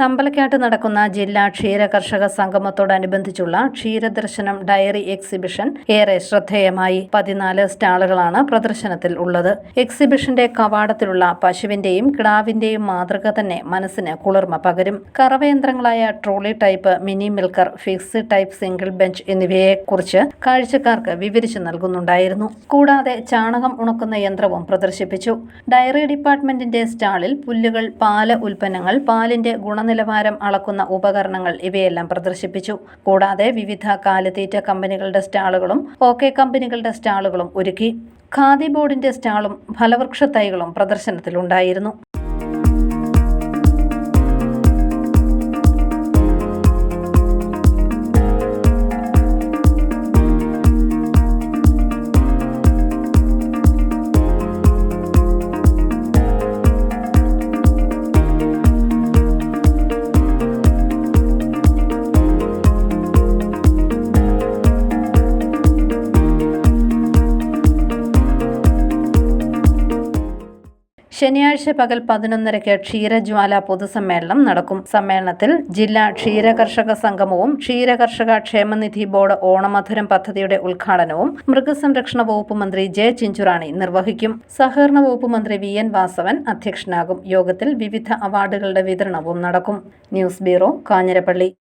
തമ്പലക്കാട്ട് നടക്കുന്ന ജില്ലാ ക്ഷീര കർഷക സംഗമത്തോടനുബന്ധിച്ചുള്ള ക്ഷീരദർശനം ഡയറി എക്സിബിഷൻ ഏറെ ശ്രദ്ധേയമായി. പതിനാല് സ്റ്റാളുകളാണ് പ്രദർശനത്തിൽ ഉള്ളത്. എക്സിബിഷന്റെ കവാടത്തിലുള്ള പശുവിന്റെയും കിടാവിന്റെയും മാതൃക തന്നെ മനസ്സിന് കുളിർമ പകരും. കറവയന്ത്രങ്ങളായ trolley type mini milker fix type single bench എന്നിവയെക്കുറിച്ച് കാഴ്ചക്കാർക്ക് വിവരിച്ചു നൽകുന്നുണ്ടായിരുന്നു. കൂടാതെ ചാണകം ഉണക്കുന്ന യന്ത്രവും പ്രദർശിപ്പിച്ചു. ഡയറി ഡിപ്പാർട്ട്മെന്റിന്റെ സ്റ്റാളിൽ പുല്ലുകൾ പാൽ ഉൽപ്പന്നങ്ങൾ പാലിന്റെ ഗുണനിലവാരം അളക്കുന്ന ഉപകരണങ്ങൾ ഇവയെല്ലാം പ്രദർശിപ്പിച്ചു. കൂടാതെ വിവിധ കാലിത്തീറ്റ കമ്പനികളുടെ സ്റ്റാളുകളും ഓക്കെ കമ്പനികളുടെ സ്റ്റാളുകളും ഒരുക്കി. ഖാദി ബോർഡിന്റെ സ്റ്റാളും ഫലവൃക്ഷ തൈകളും പ്രദർശനത്തിലുണ്ടായിരുന്നു. ശനിയാഴ്ച പകൽ പതിനൊന്നരയ്ക്ക് ക്ഷീരജ്വാല പൊതുസമ്മേളനം നടക്കും. സമ്മേളനത്തിൽ ജില്ലാ ക്ഷീരകർഷക സംഗമവും ക്ഷീരകർഷക ക്ഷേമനിധി ബോർഡ് ഓണമധുരം പദ്ധതിയുടെ ഉദ്ഘാടനവും മൃഗസംരക്ഷണ വകുപ്പ് മന്ത്രി ജെ ചിഞ്ചുറാണി നിർവഹിക്കും. സഹകരണ വകുപ്പ് മന്ത്രി വി എൻ വാസവൻ അധ്യക്ഷനാകും. യോഗത്തിൽ വിവിധ അവാർഡുകളുടെ വിതരണവും നടക്കും. News bureau Kanjirappally.